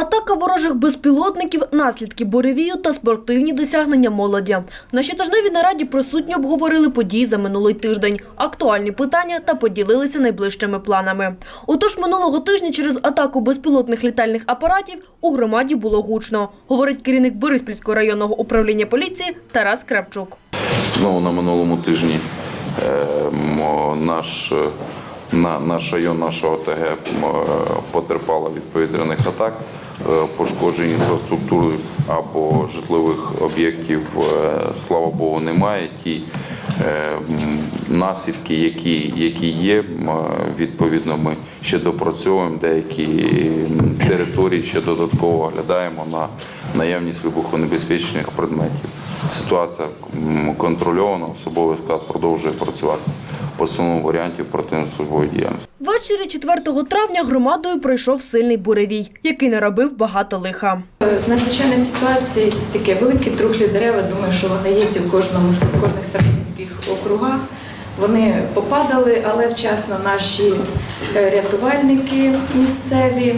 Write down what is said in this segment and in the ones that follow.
Атака ворожих безпілотників, наслідки буревію та спортивні досягнення молоді. На щотижневій нараді присутні обговорили події за минулий тиждень, актуальні питання та поділилися найближчими планами. Отож, минулого тижня через атаку безпілотних літальних апаратів у громаді було гучно, говорить керівник Бориспільського районного управління поліції Тарас Кравчук. Знову на минулому тижні е, наш, е, на, наш район, наша ОТГ е, потерпала від повітряних атак, пошкоджень інфраструктури або житлових об'єктів, е, слава Богу, немає. Ті е, наслідки, які, які є, е, відповідно, ми ще допрацьовуємо деякі території, ще додатково оглядаємо на наявність вибухонебезпечних предметів. Ситуація контрольована, особовий склад продовжує працювати по самому варіанті оперативно-службової діяльності. Ввечері 4 травня громадою пройшов сильний буревій, який наробив багато лиха. З надзвичайних ситуацій це таке великі трухлі дерева. Думаю, що вони є в кожному в кожних старостинських округах. Вони попадали, але вчасно наші е, рятувальники місцеві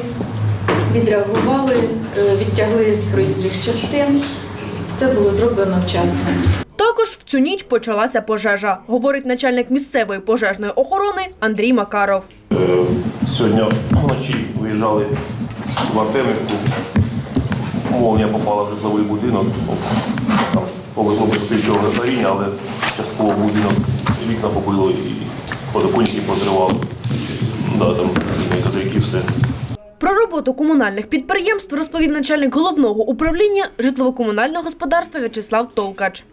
відреагували, е, відтягли з проїжджих частин. Все було зроблено вчасно. Також в цю ніч почалася пожежа, говорить начальник місцевої пожежної охорони Андрій Макаров. Е, Сьогодні вночі виїжджали в Артемівку. Молнія попала в житловий будинок. Там повезло без слідчого горіння, але частково будинок вікна побило і подоконники позривали. Да, там козирки, все. Про роботу комунальних підприємств розповів начальник головного управління житлово-комунального господарства В'ячеслав Толкач.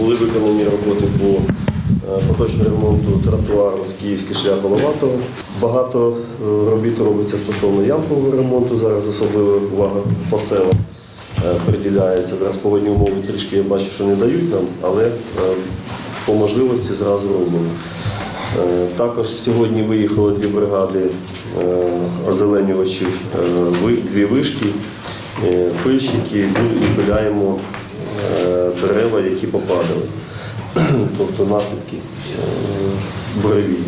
Були виконані роботи по е, поточному ремонту тротуару з Київський шлях Головатого. Багато е, робіт робиться стосовно ямкового ремонту. Зараз особлива увага по селам е, приділяється. Зараз погодні умови трішки я бачу, що не дають нам, але по можливості зразу робимо. Також сьогодні виїхали дві бригади озеленювачів, дві вишки, пильщики і пиляємо дерева, які попадали, тобто наслідки е, буревії.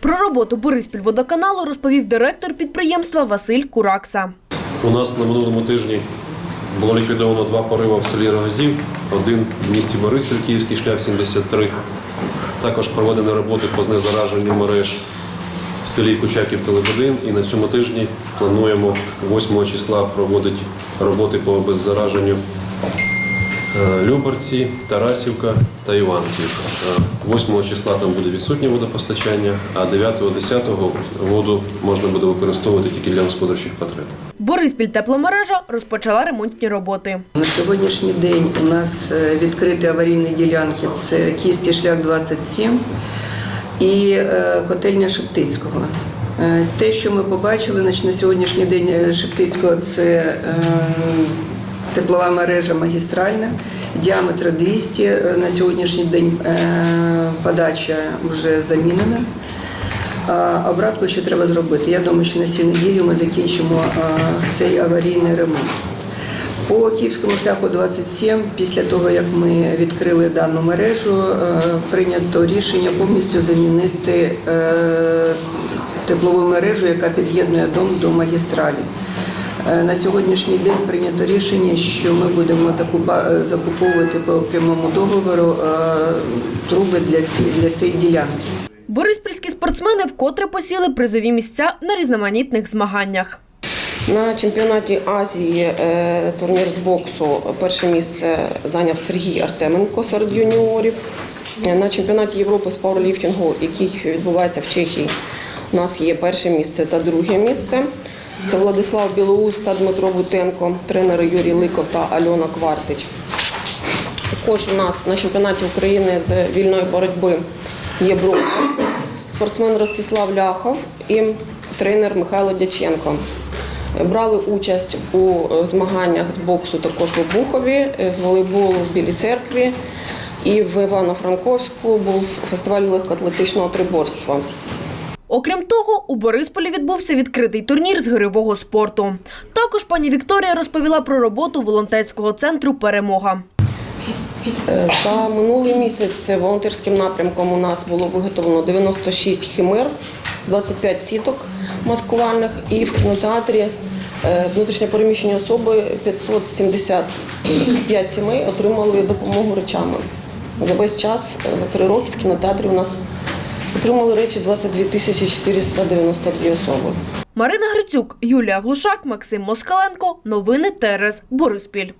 Про роботу Бориспільводоканалу розповів директор підприємства Василь Куракса. У нас на минулому тижні було ліквідовано два пориви в селі Рогазів, один в місті Бориспіль, Київський шлях 73. Також проведені роботи по знезараженню мереж в селі Кучаків Телебудин. І на цьому тижні плануємо 8 числа проводити роботи по беззараженню Люберці, Тарасівка та Іванків. Е, 8 числа там буде відсутнє водопостачання, а 9-10 воду можна буде використовувати тільки для господарчих потреб. Бориспіль тепломережа розпочала ремонтні роботи. На сьогоднішній день у нас е, відкриті аварійні ділянки. Це Київський шлях 27 і е, котельня Шептицького. Е, Те, що ми побачили, значить, на сьогоднішній день е, Шептицького це е, теплова мережа магістральна, діаметр 200. Е, На сьогоднішній день е, подача вже замінена. А Обратку ще треба зробити. Я думаю, що на цій неділі ми закінчимо цей аварійний ремонт. По Київському шляху 27, після того, як ми відкрили дану мережу, е, прийнято рішення повністю замінити е, теплову мережу, яка під'єднує дом до магістралі. Е, На сьогоднішній день прийнято рішення, що ми будемо е, закуповувати по прямому договору е, труби для цієї, для цієї ділянки. Бориспільські спортсмени вкотре посіли призові місця на різноманітних змаганнях. На чемпіонаті Азії турнір з боксу перше місце зайняв Сергій Артеменко серед юніорів. На чемпіонаті Європи з пауерліфтингу, який відбувається в Чехії, у нас є перше місце та друге місце. Це Владислав Білоус та Дмитро Бутенко, тренери Юрій Ликов та Альона Квартич. Також у нас на чемпіонаті України з вільної боротьби є бронза. Спортсмен Ростислав Ляхов і тренер Михайло Дяченко. Брали участь у е, змаганнях з боксу також в Обухові, е, з волейболу в Білій церкві. І в Івано-Франковську був фестиваль легкоатлетичного триборства. Окрім того, у Борисполі відбувся відкритий турнір з гирьового спорту. Також пані Вікторія розповіла про роботу волонтерського центру Перемога. Е, За минулий місяць волонтерським напрямком у нас було виготовлено 96 химер, 25 сіток маскувальних і в кінотеатрі Е, Внутрішньо переміщені особи 575 сімей отримали допомогу речами. За весь час, е, за три роки в кінотеатрі у нас отримали речі 22 тисячі 492 особи. Марина Грицюк, Юлія Глушак, Максим Москаленко. Новини ТРС Бориспіль.